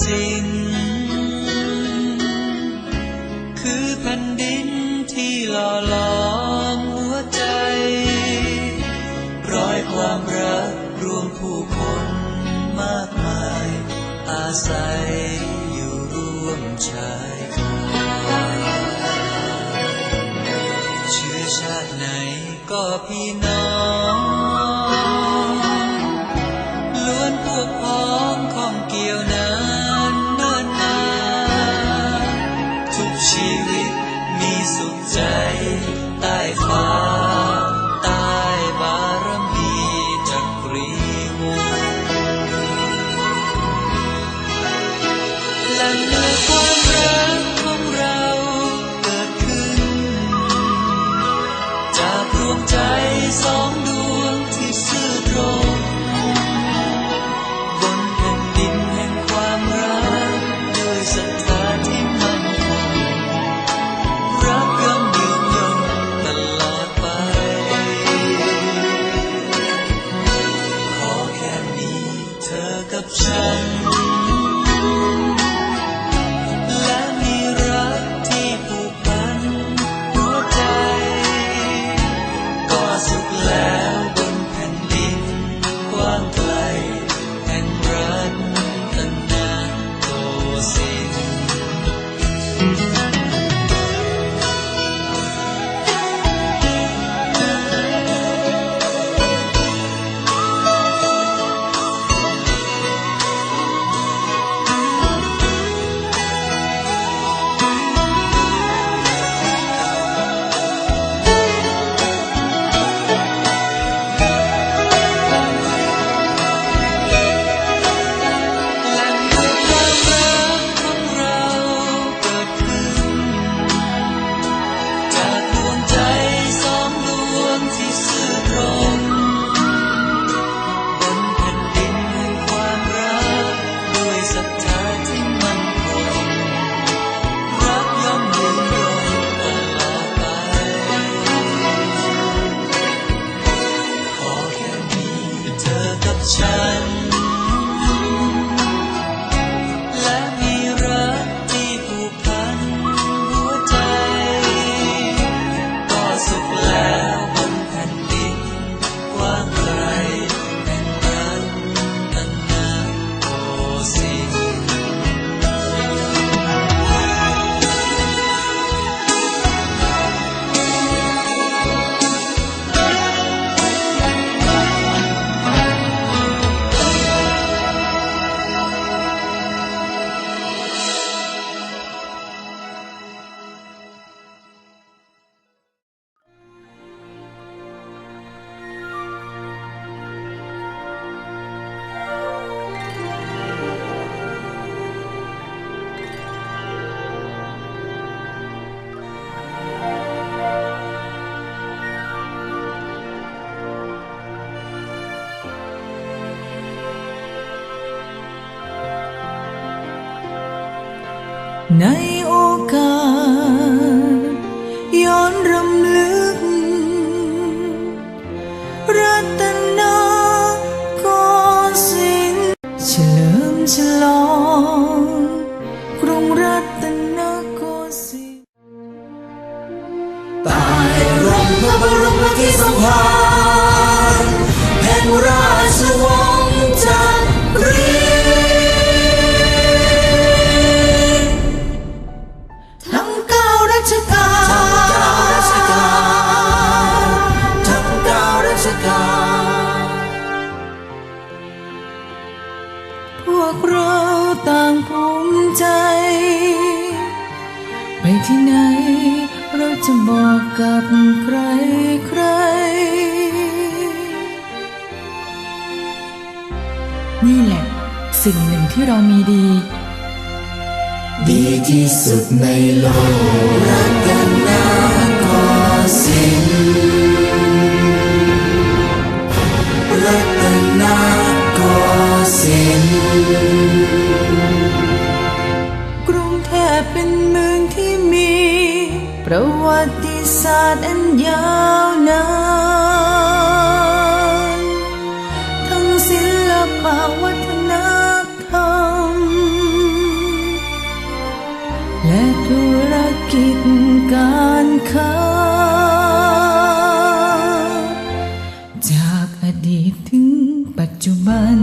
สิ้น คือแผ่นดินที่หล่อหลอมหัวใจรอยความรักรวมผู้คนมากมาย อาศัยอยู่ร่วมชายคาเชื้อชาติไหนก็พี่น้อง 冷的光。nay สิ่งหนึ่งที่เรามีดี ดีที่สุดในโลกรัตนโกสินทร์รัตนโกสินทร์กรุงเทพเป็นเมืองที่มี ประวัติศาสตร์อันยาวนาน การค้า จากอดีตถึงปัจจุบัน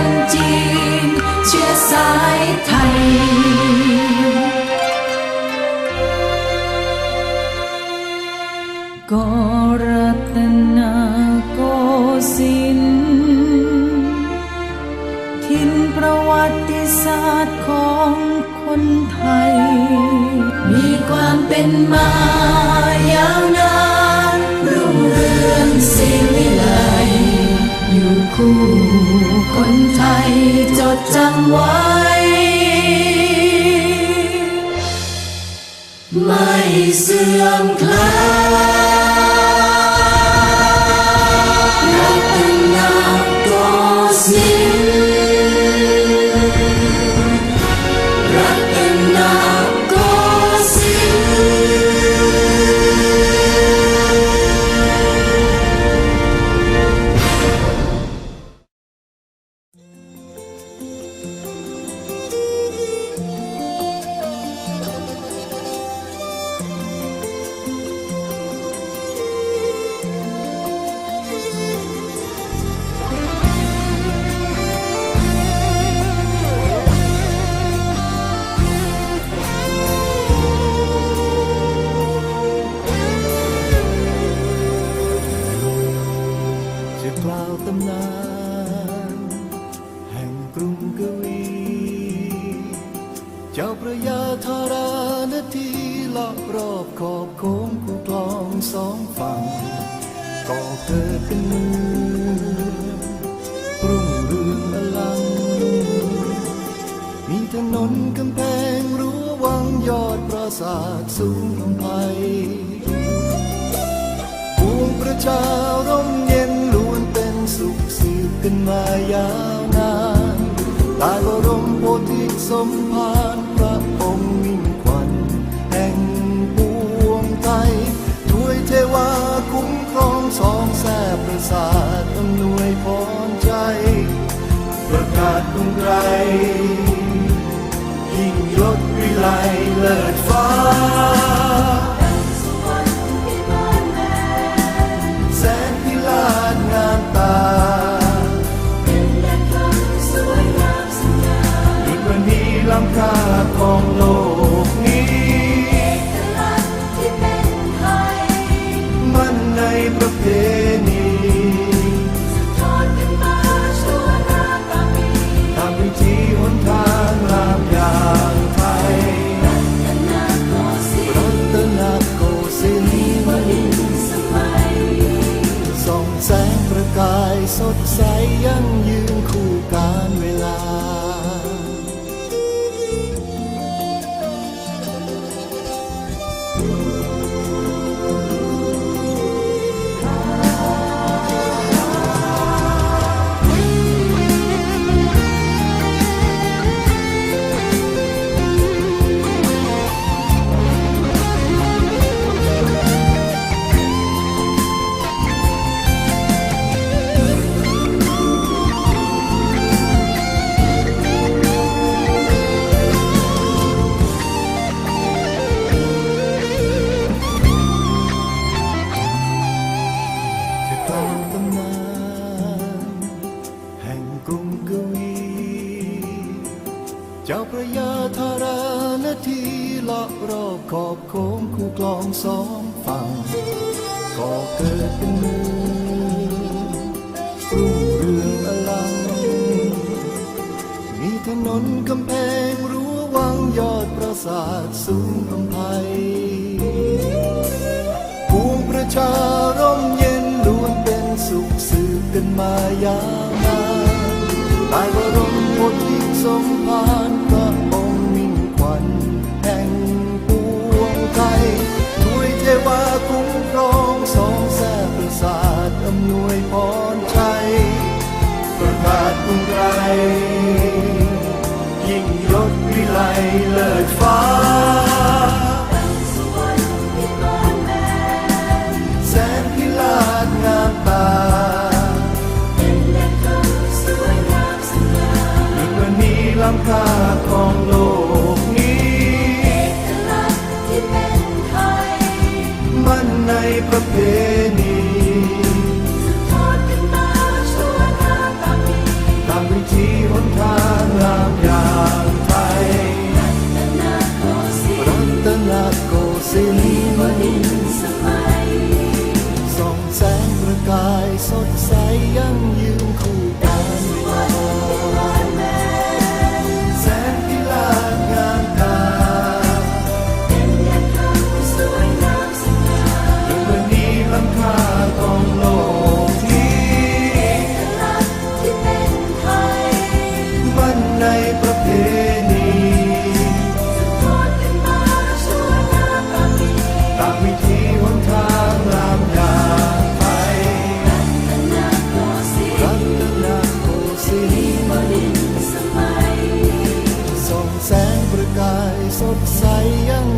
คนจีน เชื้อสายไทย กรัตนาโกสินทร์ทินประวัติศาสตร์ของคนไทย มีความเป็นมายาวนานรุ่งเรืองศิวิไลอยู่คู่คน จดจำไว้ ไม่เสื่อมคลาย มีถนนกำแพงรั้ววังยอดปราสาทสูงลำไพปวงประชาร่มเย็นล้วนเป็นสุขสืบกันมายาวนานตายบรมโพธิสมภารพระองค์มิ่งขวัญแห่งปวงไทยช่วยเทวาคุ้มครองสองแสบประสาทอำนวยพรใจ ประกาศกรุงไกร ศวิไลเลิศฟ้า กาธาราณทีละรอบขอบโค้งคู่กลองสองฝั่งก่อเกิดเป็นเมืองรุ่งเรืองอลัง มีถนนกำแพงรั้ววังยอดปราสาทสูงอำไพปวงประชาร่มเย็นล้วนเป็นสุขสืบกันมายาวนานตายวรมพุทธทกสมพาน ฟ้าคุ้มครองสองแสบประสาทอำนวยพรชัยประกาศกรุงไกรยิ่งยศวิไลเลิศฟ้า สดใสยัง